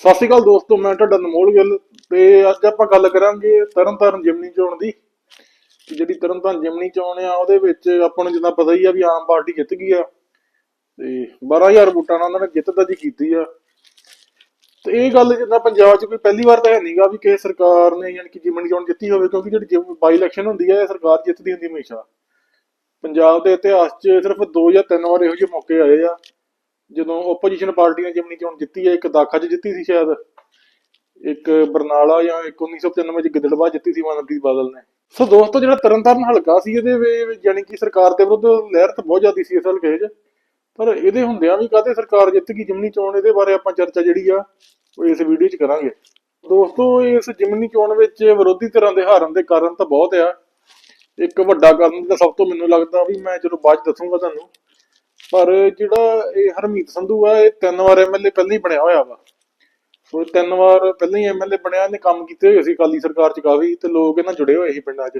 ਸਤਿ ਸ਼੍ਰੀ ਅਕਾਲ ਦੋਸਤੋ, ਮੈਂ ਤੁਹਾਡਾ ਅਨਮੋਲ ਗਿੱਲ ਤੇ ਅੱਜ ਆਪਾਂ ਗੱਲ ਕਰਾਂਗੇ ਤਰਨਤਾਰਨ ਜਿਮਨੀ ਚੋਣ ਦੀ। ਜਿਹੜੀ ਤਰਨਤਾਰਨ ਜਿਮਨੀ ਚੋਣ ਆ, ਉਹਦੇ ਵਿੱਚ ਆਪਾਂ ਨੂੰ ਜਿੱਦਾਂ ਪਤਾ ਹੀ ਆ ਵੀ ਆਮ ਪਾਰਟੀ ਜਿੱਤ ਗਈ ਆ। ਤੇ 12000 ਵੋਟਾਂ ਨਾਲ ਉਹਨਾਂ ਨੇ ਜਿੱਤ ਦਰਜ ਕੀਤੀ ਆ। ਤੇ ਇਹ ਗੱਲ ਜਿੱਦਾਂ ਪੰਜਾਬ 'ਚ ਵੀ ਪਹਿਲੀ ਵਾਰ ਤਾਂ ਹੈ ਨਹੀਂਗਾ ਵੀ ਕਿਸੇ ਸਰਕਾਰ ਨੇ ਯਾਨੀ ਕਿ ਜਿਮਨੀ ਚੋਣ ਜਿੱਤੀ ਹੋਵੇ, ਕਿਉਂਕਿ ਜਿਹੜੀ ਬਾਈ ਇਲੈਕਸ਼ਨ ਹੁੰਦੀ ਆ, ਇਹ ਸਰਕਾਰ ਜਿੱਤਦੀ ਹੁੰਦੀ ਹਮੇਸ਼ਾ। ਪੰਜਾਬ ਦੇ ਇਤਿਹਾਸ 'ਚ ਸਿਰਫ ਦੋ ਜਾਂ ਤਿੰਨ ਵਾਰ ਇਹੋ ਜਿਹੇ ਮੌਕੇ ਆਏ ਆ। ਜਦੋਂ ਆਪੋਜੀਸ਼ਨ ਪਾਰਟੀ ਨੇ ਜਿਮਨੀ ਚੋਣ ਜਿੱਤੀ ਹੈ ਇੱਕ ਦਾਖਾ 'ਚ ਜਿੱਤੀ ਸੀ ਸ਼ਾਇਦ, ਇੱਕ ਬਰਨਾਲਾ ਜਾਂ ਇੱਕ 1995 ਚ ਗਿੱਦੜਬਾਹ ਜਿੱਤੀ ਸੀ ਮਨਪ੍ਰੀਤ ਬਾਦਲ ਨੇ। ਸੋ ਦੋਸਤੋ, ਜਿਹੜਾ ਤਰਨਤਾਰਨ ਹਲਕਾ ਸੀ, ਇਹਦੇ ਯਾਨੀ ਕਿ ਸਰਕਾਰ ਦੇ ਵਿਰੁੱਧ ਲਹਿਰ ਤਾਂ ਬਹੁਤ ਜ਼ਿਆਦੀ ਸੀ ਇਸ ਹਲਕੇ 'ਚ, ਪਰ ਇਹਦੇ ਹੁੰਦਿਆਂ ਵੀ ਕਾਹਤੇ ਸਰਕਾਰ ਜਿੱਤ ਗਈ ਜਿਮਨੀ ਚੋਣ, ਇਹਦੇ ਬਾਰੇ ਆਪਾਂ ਚਰਚਾ ਜਿਹੜੀ ਆ, ਉਹ ਇਸ ਵੀਡੀਓ 'ਚ ਕਰਾਂਗੇ। ਦੋਸਤੋ, ਇਸ ਜਿਮਨੀ ਚੋਣ ਵਿੱਚ ਵਿਰੋਧੀ ਧਿਰਾਂ ਦੇ ਹਾਰਨ ਦੇ ਕਾਰਨ ਤਾਂ ਬਹੁਤ ਆ। ਇੱਕ ਵੱਡਾ ਕਾਰਨ ਤਾਂ ਸਭ ਤੋਂ ਮੈਨੂੰ ਲੱਗਦਾ ਵੀ ਮੈਂ ਜਦੋਂ ਬਾਅਦ ਦੱਸੂਗਾ ਤੁਹਾਨੂੰ ਪਰ ਜਿਹੜਾ ਇਹ ਹਰਮੀਤ ਸੰਧੂ ਆ, ਇਹ ਤਿੰਨ ਵਾਰ ਐਮਐਲਏ ਪਹਿਲਾਂ ਹੀ ਬਣਿਆ ਹੋਇਆ ਵਾ। ਸੋ ਤਿੰਨ ਵਾਰ ਪਹਿਲਾਂ ਹੀ ਐਮਐਲਏ ਬਣਿਆ, ਇਹਨੇ ਕੰਮ ਕੀਤੇ ਹੋਏ ਸੀ ਅਕਾਲੀ ਸਰਕਾਰ 'ਚ ਕਾਫੀ, ਤੇ ਲੋਕ ਇਹਨਾਂ ਜੁੜੇ ਹੋਏ ਸੀ ਪਿੰਡਾਂ 'ਚ।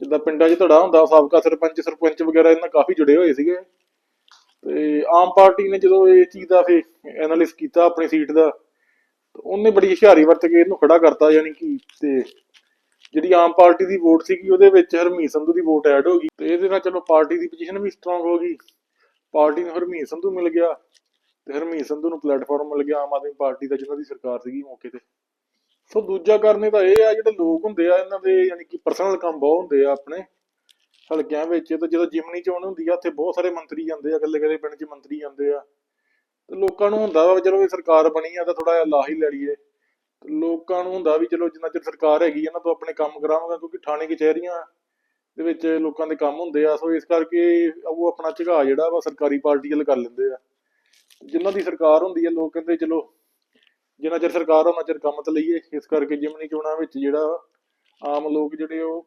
ਜਿੱਦਾਂ ਪਿੰਡਾਂ 'ਚ ਧੜਾ ਹੁੰਦਾ, ਸਾਬਕਾ ਸਰਪੰਚ ਸਰਪੰਚ ਵਗੈਰਾ ਇਹਨਾਂ ਕਾਫੀ ਜੁੜੇ ਹੋਏ ਸੀਗੇ। ਤੇ ਆਮ ਪਾਰਟੀ ਨੇ ਜਦੋਂ ਇਹ ਚੀਜ਼ ਦਾ ਫੇ ਐਨਾਲਿਸ ਕੀਤਾ ਆਪਣੀ ਸੀਟ ਦਾ ਉਹਨੇ ਬੜੀ ਹੁਸ਼ਿਆਰੀ ਵਰਤ ਕੇ ਇਹਨੂੰ ਖੜਾ ਕਰਤਾ, ਯਾਨੀ ਕਿ ਤੇ ਜਿਹੜੀ ਆਮ ਪਾਰਟੀ ਦੀ ਵੋਟ ਸੀਗੀ, ਉਹਦੇ ਵਿੱਚ ਹਰਮੀਤ ਸੰਧੂ ਦੀ ਵੋਟ ਐਡ ਹੋ ਗਈ। ਤੇ ਇਹਦੇ ਨਾਲ ਚਲੋ ਪਾਰਟੀ ਦੀ ਪੋਜੀਸ਼ਨ ਵੀ ਸਟਰੋਂਗ ਹੋ ਗਈ। ਪਾਰਟੀ ਨੂੰ ਹਰਮੀਤ ਸੰਧੂ ਮਿਲ ਗਿਆ ਤੇ ਹਰਮੀਤ ਸੰਧੂ ਨੂੰ ਪਲੇਟਫਾਰਮ ਮਿਲ ਗਿਆ, ਆਮ ਆਦਮੀ ਪਾਰਟੀ ਦਾ ਜਿਨ੍ਹਾਂ ਦੀ ਸਰਕਾਰ ਸੀਗੀ ਮੌਕੇ ਤੇ। ਸੋ ਦੂਜਾ ਕਾਰਨ ਤਾਂ ਇਹ ਆ, ਜਿਹੜੇ ਲੋਕ ਹੁੰਦੇ ਆ, ਇਹਨਾਂ ਦੇ ਯਾਨੀ ਕਿ ਪਰਸਨਲ ਕੰਮ ਬਹੁਤ ਹੁੰਦੇ ਆ ਆਪਣੇ। ਹਲਕਿਆਂ ਵਿੱਚ ਤੇ ਜਦੋਂ ਜਿਮਨੀ ਚੋਣ ਹੁੰਦੀ ਆ, ਉੱਥੇ ਬਹੁਤ ਸਾਰੇ ਮੰਤਰੀ ਜਾਂਦੇ ਆ ਇਕੱਲੇ ਇਕੱਲੇ ਪਿੰਡ 'ਚ ਮੰਤਰੀ ਜਾਂਦੇ ਆ। ਤੇ ਲੋਕਾਂ ਨੂੰ ਹੁੰਦਾ ਵਾ ਚਲੋ ਇਹ ਸਰਕਾਰ ਬਣੀ ਆ ਤਾਂ ਥੋੜਾ ਜਿਹਾ ਲਾਹ ਹੀ ਲੈ ਲਈਏ। ਤੇ ਲੋਕਾਂ ਨੂੰ ਹੁੰਦਾ ਵੀ ਚਲੋ ਜਿੰਨਾ ਚਿਰ ਸਰਕਾਰ ਹੈਗੀ ਆ ਇਹਨਾਂ ਤੋਂ ਆਪਣੇ ਕੰਮ ਕਰਾਵਾਂਗਾ ਕਿਉਂਕਿ ਥਾਣੇ ਕਚਹਿਰੀਆਂ ਦੇ ਵਿੱਚ ਲੋਕਾਂ ਦੇ ਕੰਮ ਹੁੰਦੇ ਆ, ਸੋ ਇਸ ਕਰਕੇ ਉਹ ਆਪਣਾ ਝੁਕਾਅ ਜਿਹੜਾ ਵਾ ਸਰਕਾਰੀ ਪਾਰਟੀ ਵੱਲ ਕਰ ਲੈਂਦੇ ਆ। ਜਿਨ੍ਹਾਂ ਦੀ ਸਰਕਾਰ ਹੁੰਦੀ ਹੈ ਲੋਕ ਕਹਿੰਦੇ ਚਲੋ ਜਿੰਨਾ ਚਿਰ ਸਰਕਾਰ ਉਹਨਾਂ ਚਿਰ ਕੰਮ ਤੇ ਲਈਏ। ਇਸ ਕਰਕੇ ਜਿਮਨੀ ਚੋਣਾਂ ਵਿੱਚ ਜਿਹੜਾ ਆਮ ਲੋਕ ਜਿਹੜੇ ਉਹ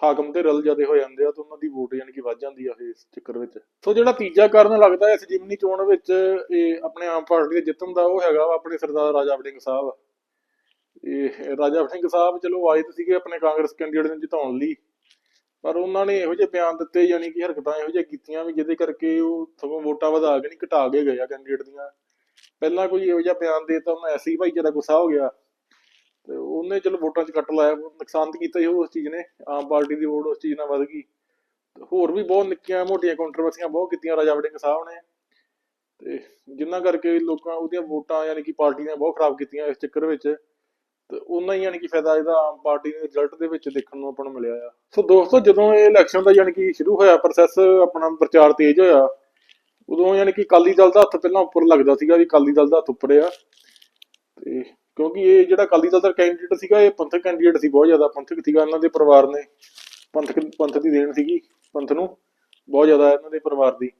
ਹਾਕਮ ਤੇ ਰਲ ਜਾਂਦੇ ਹੋ ਜਾਂਦੇ ਆ, ਤਾਂ ਉਹਨਾਂ ਦੀ ਵੋਟ ਯਾਨੀ ਕਿ ਵੱਧ ਜਾਂਦੀ ਆ ਇਸ ਚੱਕਰ ਵਿੱਚ। ਸੋ ਜਿਹੜਾ ਤੀਜਾ ਕਾਰਨ ਲੱਗਦਾ ਇਸ ਜਿਮਨੀ ਚੋਣ ਵਿੱਚ, ਇਹ ਆਪਣੇ ਆਮ ਪਾਰਟੀ ਦੇ ਜਿੱਤਣ ਦਾ ਉਹ ਹੈਗਾ ਵਾ, ਆਪਣੇ ਸਰਦਾਰ ਰਾਜਾ ਵੜਿੰਗ ਸਾਹਿਬ। ਇਹ ਰਾਜਾ ਵੜਿੰਗ ਸਾਹਿਬ, ਚਲੋ ਆਏ ਤੇ ਸੀਗੇ ਆਪਣੇ ਕਾਂਗਰਸ ਕੈਂਡੀਡੇਟ ਨੂੰ ਜਿਤਾਉਣ ਲਈ। ਪਰ ਉਹਨਾਂ ਨੇ ਇਹੋ ਜਿਹੇ ਬਿਆਨ ਦਿੱਤੇ ਯਾਨੀ ਕਿ ਹਰਕਤਾਂ ਇਹੋ ਜਿਹੀਆਂ ਕੀਤੀਆਂ ਵੀ ਜਿਹਦੇ ਕਰਕੇ ਉਹ ਸਗੋਂ ਵੋਟਾਂ ਵਧਾ ਕੇ ਨਹੀਂ ਘਟਾ ਕੇ ਗਏ ਆ ਕੈਂਡੀਡੇਟ ਦੀਆਂ। ਪਹਿਲਾਂ ਕੋਈ ਇਹੋ ਜਿਹਾ ਬਿਆਨ ਦੇਤਾ ਉਹਨਾਂ ਐਸੀ ਭਾਈਚਾਰਾ ਗੁੱਸਾ ਹੋ ਗਿਆ। ਤੇ ਉਹਨੇ ਚਲੋ ਵੋਟਾਂ 'ਚ ਕੱਟ ਲਾਇਆ ਨੁਕਸਾਨ ਤਾਂ ਕੀਤਾ ਹੀ ਉਹ ਉਸ ਚੀਜ਼ ਨੇ, ਆਮ ਪਾਰਟੀ ਦੀ ਵੋਟ ਉਸ ਚੀਜ਼ ਨਾਲ ਵਧ ਗਈ। ਤੇ ਹੋਰ ਵੀ ਬਹੁਤ ਨਿੱਕੀਆਂ ਮੋਟੀਆਂ ਕੰਟਰੋਵਰਸੀਆਂ ਬਹੁਤ ਕੀਤੀਆਂ ਰਾਜਾ ਵੜਿੰਗ ਸਾਹਿਬ ਨੇ। ਤੇ ਜਿੰਨਾ ਕਰਕੇ ਲੋਕਾਂ ਉਹਦੀਆਂ ਵੋਟਾਂ ਯਾਨੀ ਕਿ ਪਾਰਟੀ ਨੇ ਬਹੁਤ ਖਰਾਬ ਕੀਤੀਆਂ ਇਸ ਚੱਕਰ ਵਿੱਚ। ਤੇ ਉਹਨਾਂ ਹੀ ਯਾਨੀ ਕਿ ਫਾਇਦਾ ਇਹਦਾ ਆਮ ਪਾਰਟੀ ਦੇ ਰਿਜ਼ਲਟ ਦੇ ਵਿੱਚ ਦੇਖਣ ਨੂੰ ਆਪਾਂ ਨੂੰ ਮਿਲਿਆ ਆ। ਸੋ ਦੋਸਤੋ, ਜਦੋਂ ਇਹ ਇਲੈਕਸ਼ਨ ਦਾ ਯਾਨੀ ਕਿ ਸ਼ੁਰੂ ਹੋਇਆ ਪ੍ਰੋਸੈਸ ਆਪਣਾ ਪ੍ਰਚਾਰ ਤੇਜ਼ ਹੋਇਆ, ਉਦੋਂ ਯਾਨੀ ਕਿ ਅਕਾਲੀ ਦਲ ਦਾ ਹੱਥ ਪਹਿਲਾਂ ਉੱਪਰ ਲੱਗਦਾ ਸੀਗਾ ਵੀ ਅਕਾਲੀ ਦਲ ਦਾ ਹੱਥ ਉੱਪਰ ਆ। ਤੇ ਕਿਉਂਕਿ ਇਹ ਜਿਹੜਾ ਅਕਾਲੀ ਦਲ ਦਾ ਕੈਂਡੀਡੇਟ ਸੀਗਾ, ਇਹ ਪੰਥਕ ਕੈਂਡੀਡੇਟ ਸੀ, ਬਹੁਤ ਜ਼ਿਆਦਾ ਪੰਥਕ ਸੀਗਾ ਇਹਨਾਂ ਦੇ ਪਰਿਵਾਰ ਨੇ। ਪੰਥਕ, ਪੰਥ ਦੀ ਦੇਣ ਸੀਗੀ ਪੰਥ ਨੂੰ, ਬਹੁਤ ਜ਼ਿਆਦਾ ਇਹਨਾਂ ਦੇ ਪਰਿਵਾਰ ਦੀ।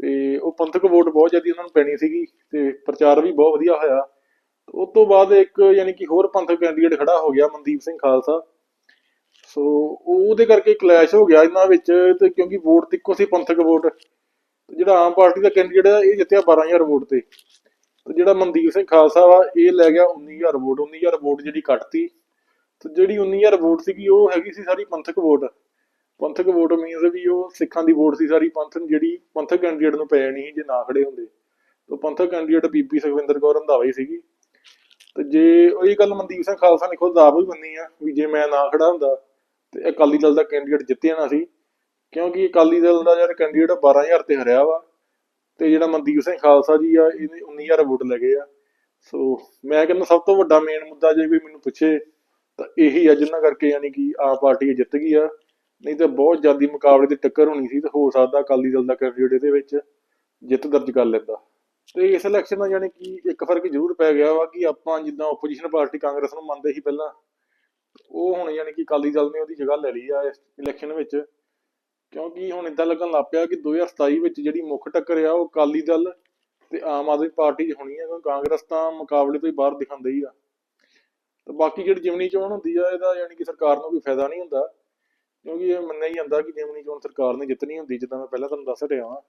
ਤੇ ਉਹ ਪੰਥਕ ਵੋਟ ਬਹੁਤ ਜ਼ਿਆਦਾ ਉਹਨਾਂ ਨੂੰ ਪੈਣੀ ਸੀਗੀ ਤੇ ਪ੍ਰਚਾਰ ਵੀ ਬਹੁਤ ਵਧੀਆ ਹੋਇਆ। ਉਸ ਤੋਂ ਬਾਅਦ ਇੱਕ ਯਾਨੀ ਕਿ ਹੋਰ ਪੰਥਕ ਕੈਂਡੀਡੇਟ ਖੜਾ ਹੋ ਗਿਆ, ਮਨਦੀਪ ਸਿੰਘ ਖਾਲਸਾ। ਸੋ ਉਹਦੇ ਕਰਕੇ ਕਲੈਸ਼ ਹੋ ਗਿਆ ਇਹਨਾਂ ਵਿੱਚ ਤੇ ਕਿਉਂਕਿ ਵੋਟ ਤੇ ਸੀ ਪੰਥਕ ਵੋਟ। ਜਿਹੜਾ ਆਮ ਪਾਰਟੀ ਦਾ ਕੈਂਡੀਡੇਟ ਆ, ਇਹ ਜਿੱਤਿਆ 12000 ਵੋਟ ਤੇ। ਤੇ ਜਿਹੜਾ ਮਨਦੀਪ ਸਿੰਘ ਖਾਲਸਾ ਵਾ, ਇਹ ਲੈ ਗਿਆ 19000 ਵੋਟ। 19000 ਵੋਟ ਜਿਹੜੀ ਕੱਟਤੀ। ਤੇ ਜਿਹੜੀ 19000 ਵੋਟ ਸੀਗੀ, ਉਹ ਹੈਗੀ ਸੀ ਸਾਰੀ ਪੰਥਕ ਵੋਟ। ਪੰਥਕ ਵੋਟ ਮੀਨਸ ਵੀ ਉਹ ਸਿੱਖਾਂ ਦੀ ਵੋਟ ਸੀ ਸਾਰੀ ਪੰਥ ਜਿਹੜੀ ਪੰਥਕ ਕੈਂਡੀਡੇਟ ਨੂੰ ਪੈ ਜਾਣੀ ਸੀ ਜੇ ਨਾ ਖੜੇ ਹੁੰਦੇ। ਤੇ ਪੰਥਕ ਕੈਂਡੀਡੇਟ ਬੀਬੀ ਸੁਖਵਿੰਦਰ ਕੌਰ ਰੰਧਾਵਾ ਹੀ ਸੀਗੀ। ਤੇ ਜੇ ਉਹੀ ਗੱਲ ਮਨਦੀਪ ਸਿੰਘ ਖਾਲਸਾ ਨੇ ਖੁਦ ਆਪ ਵੀ ਮੰਨੀ ਆ ਵੀ ਜੇ ਮੈਂ ਨਾ ਖੜਾ ਹੁੰਦਾ, ਤੇ ਅਕਾਲੀ ਦਲ ਦਾ ਕੈਂਡੀਡੇਟ ਜਿੱਤਿਆ ਨਾ ਸੀ, ਕਿਉਂਕਿ ਅਕਾਲੀ ਦਲ ਦਾ ਯਾਰ ਕੈਂਡੀਡੇਟ 12000 ਤੇ ਹਰਿਆ ਵਾ, ਤੇ ਜਿਹੜਾ ਮਨਦੀਪ ਸਿੰਘ ਖਾਲਸਾ ਜੀ ਆ, ਇਹਨੇ 19000 ਵੋਟ ਲਗੇ ਆ। ਸੋ ਮੈਂ ਕਹਿੰਦਾ ਸਭ ਤੋਂ ਵੱਡਾ ਮੇਨ ਮੁੱਦਾ ਜੇ ਵੀ ਮੈਨੂੰ ਪੁੱਛੇ, ਤਾਂ ਇਹੀ ਆ ਜਿੰਨਾ ਕਰਕੇ ਯਾਨੀ ਕਿ ਆਮ ਪਾਰਟੀ ਜਿੱਤ ਗਈ ਆ। ਨਹੀਂ ਤਾਂ ਬਹੁਤ ਜ਼ਿਆਦਾ ਮੁਕਾਬਲੇ ਦੀ ਟੱਕਰ ਹੋਣੀ ਸੀ, ਤੇ ਹੋ ਸਕਦਾ ਅਕਾਲੀ ਦਲ ਦਾ ਕੈਂਡੀਡੇਟ ਇਹਦੇ ਵਿੱਚ ਜਿੱਤ ਦਰਜ ਕਰ ਲੈਂਦਾ। ਤੇ ਇਸ ਇਲੈਕਸ਼ਨ ਦਾ ਯਾਨੀ ਕਿ ਇੱਕ ਫ਼ਰਕ ਜ਼ਰੂਰ ਪੈ ਗਿਆ ਵਾ ਕਿ ਆਪਾਂ ਜਿੱਦਾਂ ਆਪੋਜੀਸ਼ਨ ਪਾਰਟੀ ਕਾਂਗਰਸ ਨੂੰ ਮੰਨਦੇ ਸੀ ਪਹਿਲਾਂ, ਉਹ ਹੁਣ ਯਾਨੀ ਕਿ ਅਕਾਲੀ ਦਲ ਨੇ ਉਹਦੀ ਜਗ੍ਹਾ ਲੈ ਲਈ ਆ ਇਸ ਇਲੈਕਸ਼ਨ ਵਿੱਚ। ਕਿਉਂਕਿ ਹੁਣ ਇਦਾਂ ਲੱਗਣ ਲੱਗ ਪਿਆ ਕਿ 2027 ਵਿੱਚ ਜਿਹੜੀ ਮੁੱਖ ਟੱਕਰ ਆ ਉਹ ਅਕਾਲੀ ਦਲ ਤੇ ਆਮ ਆਦਮੀ ਪਾਰਟੀ 'ਚ ਹੋਣੀ ਆ, ਕਿਉਂਕਿ ਕਾਂਗਰਸ ਤਾਂ ਮੁਕਾਬਲੇ ਤੋਂ ਹੀ ਬਾਹਰ ਦਿਖਾਉਂਦੇ ਹੀ ਆ। ਤੇ ਬਾਕੀ ਜਿਹੜੀ ਜਿਮਨੀ ਚੋਣ ਹੁੰਦੀ ਆ, ਇਹਦਾ ਯਾਨੀ ਕਿ ਸਰਕਾਰ ਨੂੰ ਕੋਈ ਫਾਇਦਾ ਨਹੀਂ ਹੁੰਦਾ। ਕਿਉਂਕਿ ਇਹ ਮੰਨਿਆ ਹੀ ਜਾਂਦਾ ਕਿ ਜਿਮਨੀ ਚੋਣ ਸਰਕਾਰ ਨੇ ਜਿੱਤਣੀ ਹੁੰਦੀ, ਜਿੱਦਾਂ ਮੈਂ ਪਹਿਲਾਂ ਤੁਹਾਨੂੰ ਦੱਸ ਰਿਹਾ ਹਾਂ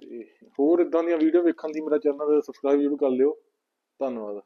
ਤੇ ਹੋਰ ਇਦਾਂ ਦੀਆਂ ਵੀਡੀਓ ਵੇਖਣ ਦੀ ਮੇਰਾ ਚੈਨਲ ਸਬਸਕ੍ਰਾਈਬ ਜ਼ਰੂਰ ਕਰ ਲਿਓ। ਧੰਨਵਾਦ।